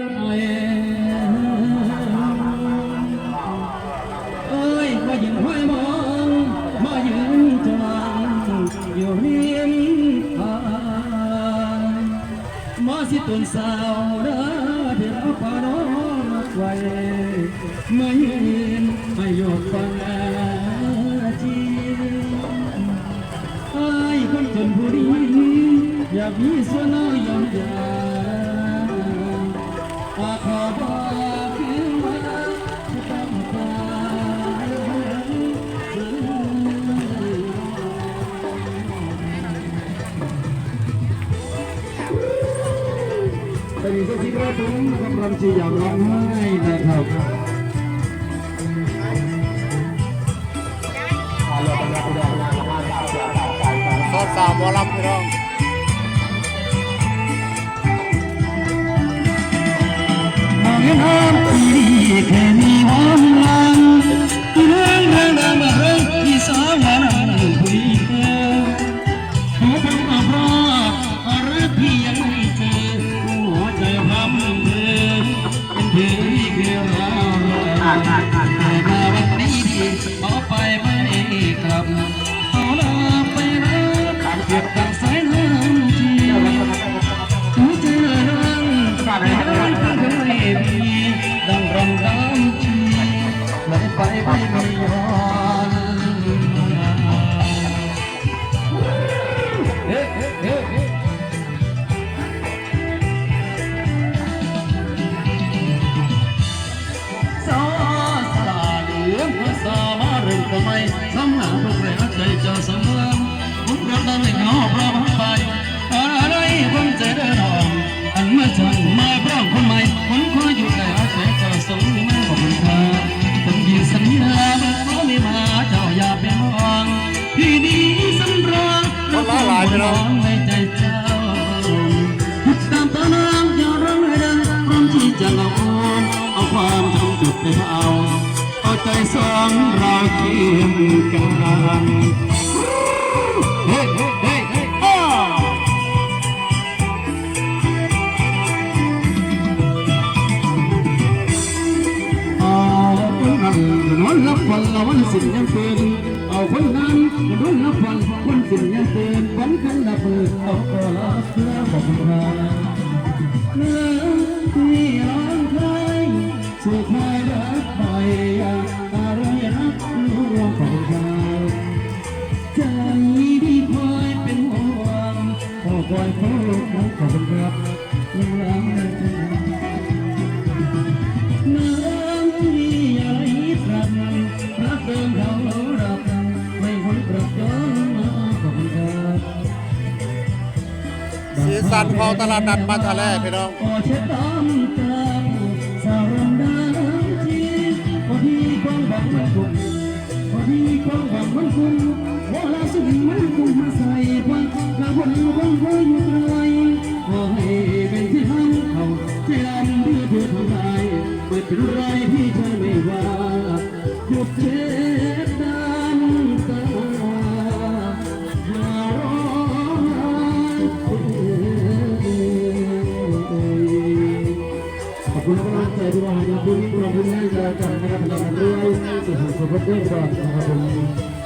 ลายเอ้ยมายืนห้อยมองมายืนจางอยู่เรียมทางมาสิตุนสาวราเดียวพานอไว้มายืนมาโยกฟังจีไอ้คนจนผู้ดีอยากมีส่วนน้อยยอมยา ตองการเป็นสิ่งที่เราต้องกำลังจะอยากร้องไห้นะครับสดสาวอลำพี่น้อง เรื่องทำไมสำหาพวกแรงใจจ้าเสมอผมรักได้ไม่เหงาเพราะมันไปอะไรคนใจเดินออกอันเมาจังมาพร้อมคนใหม่คนคอยอยู่ในอาศัยก็สมมาขอบคุณครับผมยืนสัญญาว่าเขาไม่มาเจ้าอย่าเป็นห่วงพี่ดีสำรองไว้ใจเจ้าตามตานางอย่าร้องให้ดังพร้อมที่จะเอาเอาความทำจุดไปเอา เอาใจสองเราเคียงกันเฮ้เฮ้เฮ้เฮ้อ้เอาคนนั้นนอนรับวันละวันสิ้นยังเตือนเอาคนนั้นนอนรับวันวันสิ้นยังเตือนวันกันละเปิดเอาก็ละเพื่อบอกราเนื้อที่ร้องไห้ ขอคอยขอรักขอบคุณครับยังรักใจน้ำที่อะไรครับรักเดิมเขารับไม่คนกลับย้อนมาขอบคุณครับสีสันของตลาดนัดบ้าทะเลพี่น้องก็เช็ดน้ำตาสาวรำน้ำจีพอดีความหวังมันคุ้มพอดีความหวังมันคุ้ม ว่าลาสุดมันคงมาใส่ควันกระผมคงคอยอยู่ไกลขอให้เป็นที่ทั้งเขาที่ลำที่เธอทำได้ไม่เป็นไรพี่เธอไม่ว่าหยุดเช็ดน้ำตาอย่าร้องไห้ขอบคุณกำลังใจที่มาคุณขอบคุณที่จะกันนะครับในการเรื่อยสุดสุดสุดยอดนะครับ